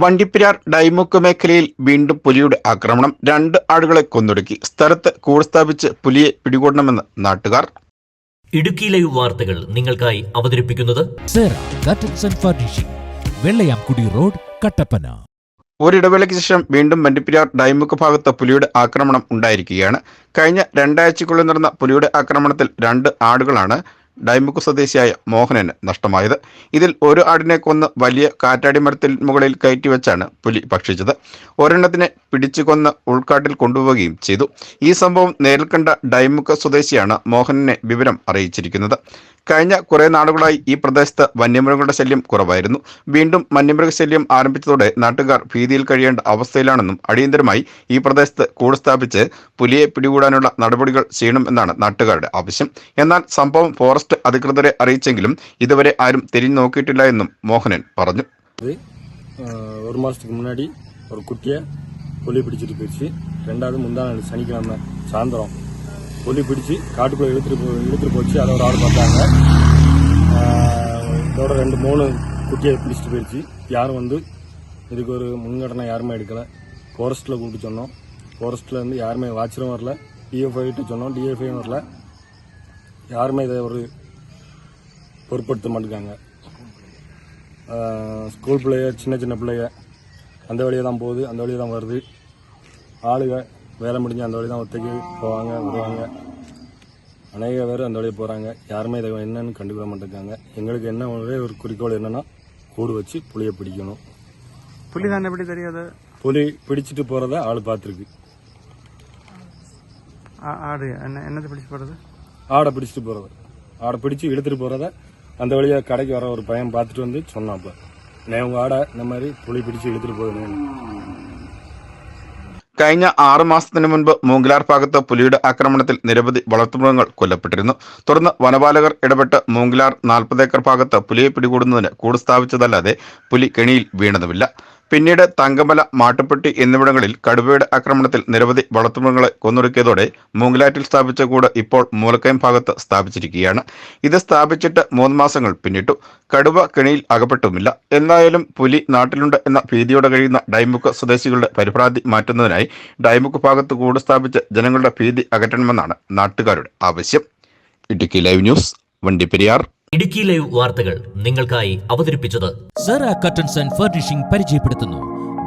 വണ്ടിപ്പെരിയാർ ഡൈമുക്ക് മേഖലയിൽ വീണ്ടും പുലിയുടെ ആക്രമണം. രണ്ട് ആടുകളെ കൊന്നൊടുക്കി. സ്ഥലത്ത് കൂട് സ്ഥാപിച്ച് പുലിയെ പിടികൂടണമെന്ന് നാട്ടുകാർ. ഇടുക്കി ലൈവ് വാർത്തകൾ നിങ്ങൾക്കായി അവതരിപ്പിക്കുന്നത് വെള്ളയാംകുടി റോഡ് കട്ടപ്പന. ഒരിടവേളയ്ക്ക് ശേഷം വീണ്ടും വണ്ടിപ്പിരാർ ഡൈമുക്ക് ഭാഗത്ത് പുലിയുടെ ആക്രമണം ഉണ്ടായിരിക്കുകയാണ്. കഴിഞ്ഞ രണ്ടാഴ്ചക്കുള്ളിൽ നടന്ന പുലിയുടെ ആക്രമണത്തിൽ രണ്ട് ആടുകളാണ് ഡൈമുക്ക് സ്വദേശിയായ മോഹനന് നഷ്ടമായത്. ഇതിൽ ഒരു ആടിനെ കൊന്ന് വലിയ കാറ്റാടി മരത്തിൽ മുകളിൽ കയറ്റിവെച്ചാണ് പുലി ഭക്ഷിച്ചത്. ഒരെണ്ണത്തിനെ പിടിച്ചു കൊന്ന് ഉൾക്കാട്ടിൽ കൊണ്ടുപോവുകയും ചെയ്തു. ഈ സംഭവം നേരിൽ കണ്ട ഡൈമുക്ക് സ്വദേശിയാണ് മോഹനനെ വിവരം അറിയിച്ചിരിക്കുന്നത്. കഴിഞ്ഞ കുറേ നാളുകളായി ഈ പ്രദേശത്ത് വന്യമൃഗങ്ങളുടെ ശല്യം കുറവായിരുന്നു വീണ്ടും വന്യമൃഗശല്യം ആരംഭിച്ചതോടെ നാട്ടുകാർ ഭീതിയിൽ കഴിയേണ്ട അവസ്ഥയിലാണെന്നും അടിയന്തരമായി ഈ പ്രദേശത്ത് കൂട് സ്ഥാപിച്ച് പുലിയെ പിടികൂടാനുള്ള നടപടികൾ ചെയ്യണം എന്നാണ് നാട്ടുകാരുടെ ആവശ്യം എന്നാൽ സംഭവം ഫോറസ്റ്റ് അധികൃതരെ അറിയിച്ചെങ്കിലും இதுவரை ആരും തിരിഞ്ഞു നോക്കിയിട്ടില്ല എന്നും മോഹനൻ പറഞ്ഞു இது ஆஹ், ஒரு மாதத்துக்கு முன்னாடி ஒரு குட்டியை புலி பிடிச்சிட்டு போயிடுச்சு ரெண்டாவது முந்தா நாள் சனிக்கிழமை சாயந்தரம் புலி பிடிச்சி காட்டுக்குள்ளே இழுத்துட்டு போ இழுத்துட்டு போச்சு. அதை ஒரு ஆள் பார்த்தாங்க இதோட ரெண்டு மூணு குட்டியை பிடிச்சிட்டு போயிடுச்சு யாரும் வந்து இதுக்கு ஒரு முன்கடனை யாருமே எடுக்கலை. ஃபாரஸ்ட்டில் கூப்பிட்டு சொன்னோம். ஃபாரஸ்ட்டில் இருந்து யாருமே வாட்சரும் வரல. டிஎஃப்ஐட்டு சொன்னோம். டிஎஃப்ஐயும் வரல. யாருமே இதை ஒரு பொருட்படுத்த மாட்டேங்காங்க. ஸ்கூல் பிள்ளைய சின்ன சின்ன பிள்ளைய அந்த வழியாக தான் போகுது. அந்த வழியாக தான் வருது. ஆளுங்க வேலை முடிஞ்சு அந்த வழி தான் ஒத்தைக்கு போவாங்க வருவாங்க. அநேக பேர் அந்த வழியாக போகிறாங்க யாருமே இதை என்னன்னு கண்டுக்கிட மாட்டேங்காங்க. எங்களுக்கு என்ன ஒரே ஒரு குறிக்கோள் என்னன்னா கூடு வச்சு புளியை பிடிக்கணும். புலி தான் எப்படி தெரியாது? புலி பிடிச்சிட்டு போகிறத ஆள் பார்த்துருக்கு. ஆடு என்ன என்னது பிடிச்சு போடுறது ஆடை பிடிச்சிட்டு போகிறத ஆடை பிடிச்சி இழுத்துட்டு போகிறத அந்த வழியாக கடைக்கு வர ஒரு பையன் பார்த்துட்டு வந்து சொன்னாப்ப நான் உங்கள் ஆடை இந்த மாதிரி புலி பிடிச்சி இழுத்துட்டு போகுதுன்னு. കഴിഞ്ഞ ആറു മാസത്തിന് മുൻപ് മൂങ്കിലാർ ഭാഗത്ത് പുലിയുടെ ആക്രമണത്തിൽ നിരവധി വളർത്തുമൃഗങ്ങൾ കൊല്ലപ്പെട്ടിരുന്നു. തുടർന്ന് വനപാലകർ ഇടപെട്ട് മൂങ്കിലാർ നാൽപ്പത് ഏക്കർ ഭാഗത്ത് പുലിയെ പിടികൂടുന്നതിന് കൂട് സ്ഥാപിച്ചതല്ലാതെ പുലി കെണിയിൽ വീണതുമില്ല. പിന്നീട് തങ്കമല മാട്ടുപ്പെട്ടി എന്നിവിടങ്ങളിൽ കടുവയുടെ ആക്രമണത്തിൽ നിരവധി വളർത്തുമൃഗങ്ങളെ കൊന്നൊടുക്കിയതോടെ മൂങ്കിലാറ്റിൽ സ്ഥാപിച്ച കൂട് ഇപ്പോൾ മൂലക്കയം ഭാഗത്ത് സ്ഥാപിച്ചിരിക്കുകയാണ്. ഇത് സ്ഥാപിച്ചിട്ട് മൂന്ന് മാസങ്ങൾ പിന്നിട്ടു. കടുവ കെണിയിൽ അകപ്പെട്ടുമില്ല. എന്തായാലും പുലി നാട്ടിലുണ്ട് എന്ന ഭീതിയോടെ കഴിയുന്ന ഡൈമുക്ക് സ്വദേശികളുടെ പരിഭ്രാന്തി മാറ്റുന്നതിനായി ഡൈമുക്ക് ഭാഗത്ത് കൂട് സ്ഥാപിച്ച് ജനങ്ങളുടെ ഭീതി അകറ്റണമെന്നാണ് നാട്ടുകാരുടെ ആവശ്യം. Idukki live news Vandiperiyar. Idukki live വാർത്തകൾ നിങ്ങൾക്കായി അവതരിപ്പിച്ചത് ഫർണിഷിംഗ് പരിചയപ്പെടുത്തുന്നു.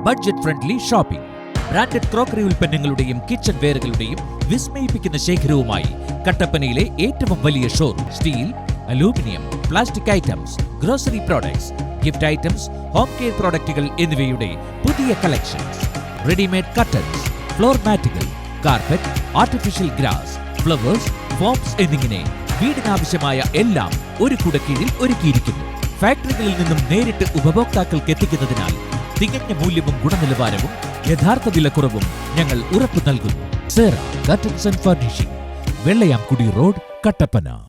Budget friendly shopping. Branded crockery ഉൽപ്പന്നങ്ങളുടെയും കിച്ചൺ വെയറുകളുടെയും വിസ്മയിപ്പിക്കുന്ന ശേഖരവുമായി കട്ടപ്പനയിലെ ഏറ്റവും വലിയ showroom. Steel aluminium plastic items grocery products gift items home care പ്രോഡക്റ്റുകൾ എന്നിവയുടെ പുതിയ collections readymade curtains floor മാറ്റുകൾ carpet artificial grass flowers foams എന്നിങ്ങനെ വീടിനാവശ്യമായ എല്ലാം ഒരു കുടക്കീഴിൽ ഒരുക്കിയിരിക്കുന്നു. ഫാക്ടറികളിൽ നിന്നും നേരിട്ട് ഉപഭോക്താക്കൾക്ക് എത്തിക്കുന്നതിനാൽ തികഞ്ഞ മൂല്യവും ഗുണനിലവാരവും യഥാർത്ഥ വിലക്കുറവും ഞങ്ങൾ ഉറപ്പു നൽകുന്നു. Sera curtains furnishing Vellayamkudi road Kattappana.